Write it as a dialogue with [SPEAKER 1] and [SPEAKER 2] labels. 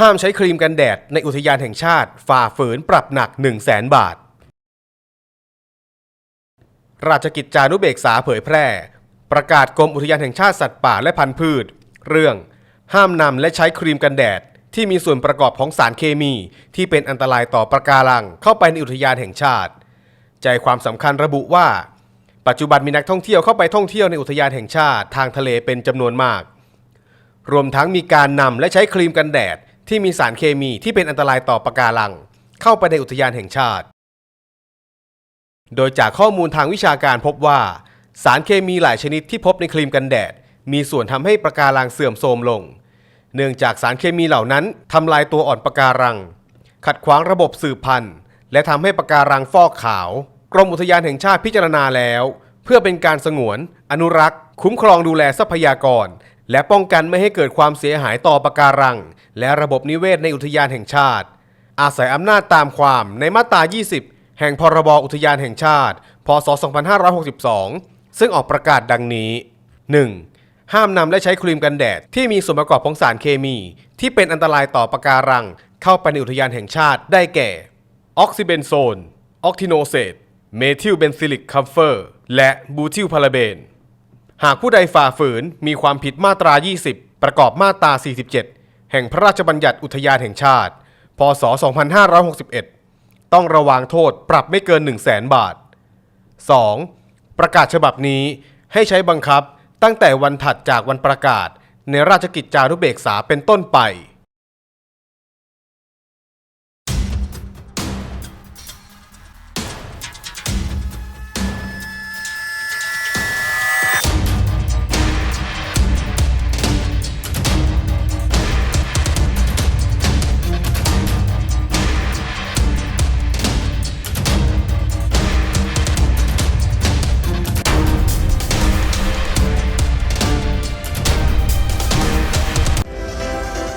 [SPEAKER 1] ห้ามใช้ครีมกันแดดในอุทยานแห่งชาติ ฝ่าฝืนปรับหนัก 1 0 0 0 0แสนบาท ราชกิจจานุเบกษาเผยแพร่ ประกาศกรมอุทยานแห่งชาติสัตว์ป่าและพันธุ์พืช เรื่อง ห้ามนำและใช้ครีมกันแดด ที่มีส่วนประกอบของสารเคมี ที่เป็นอันตรายต่อปะการังเข้าไปในอุทยานแห่งชาติ ใจความสำคัญระบุว่า ปัจจุบันมีนักท่องเที่ยวเข้าไปท่องเที่ยวในอุทยานแห่งชาติทางทะเลเป็นจำนวนมาก รวมทั้งมีการนำและใช้ครีมกันแดด ที่มีสารเคมีที่เป็นอันตรายต่อปะการัง เข้าไปในอุทยานแห่งชาติ โดยจากข้อมูลทางวิชาการพบว่า สารเคมีหลายชนิดที่พบในครีมกันแดด มีส่วนทำให้ปะการังเสื่อมโทรมลง เนื่องจากสารเคมีเหล่านั้นทำลายตัวอ่อนปะการัง ขัดขวางระบบสืบพันธุ์ และทำให้ปะการังฟอกขาว กรมอุทยานแห่งชาติพิจารณาแล้ว เพื่อเป็นการสงวน อนุรักษ์ คุ้มครองดูแลทรัพยากร และป้องกันไม่ให้เกิดความเสียหายต่อปะการัง และระบบนิเวศในอุทยานแห่งชาติ อาศัยอำนาจตามความในมาตรา 20 แห่งพรบอุทยานแห่งชาติ พศ 2562 ซึ่งออกประกาศดังนี้ 1. ห้ามนำและใช้ครีมกันแดดที่มีส่วนประกอบของสารเคมี ที่เป็นอันตรายต่อปะการัง เข้าไปในอุทยานแห่งชาติได้แก่ ออกซิเบนโซน ออกทิโนเซตเมทิลเบนซิลิกคัมเฟอร์ และบูทิลพาราเบน หากผู้ใดฝ่าฝืนมีความผิดมาตรา 20 ประกอบมาตรา 47 แห่งพระราชบัญญัติอุทยานแห่งชาติ พศ 2561 ต้องระวางโทษปรับไม่เกิน 1 0 0 0 0แสนบาท 2. ประกาศฉบับนี้ให้ใช้บังคับตั้งแต่วันถัดจากวันประกาศในราชกิจจานุเบกษาเป็นต้นไป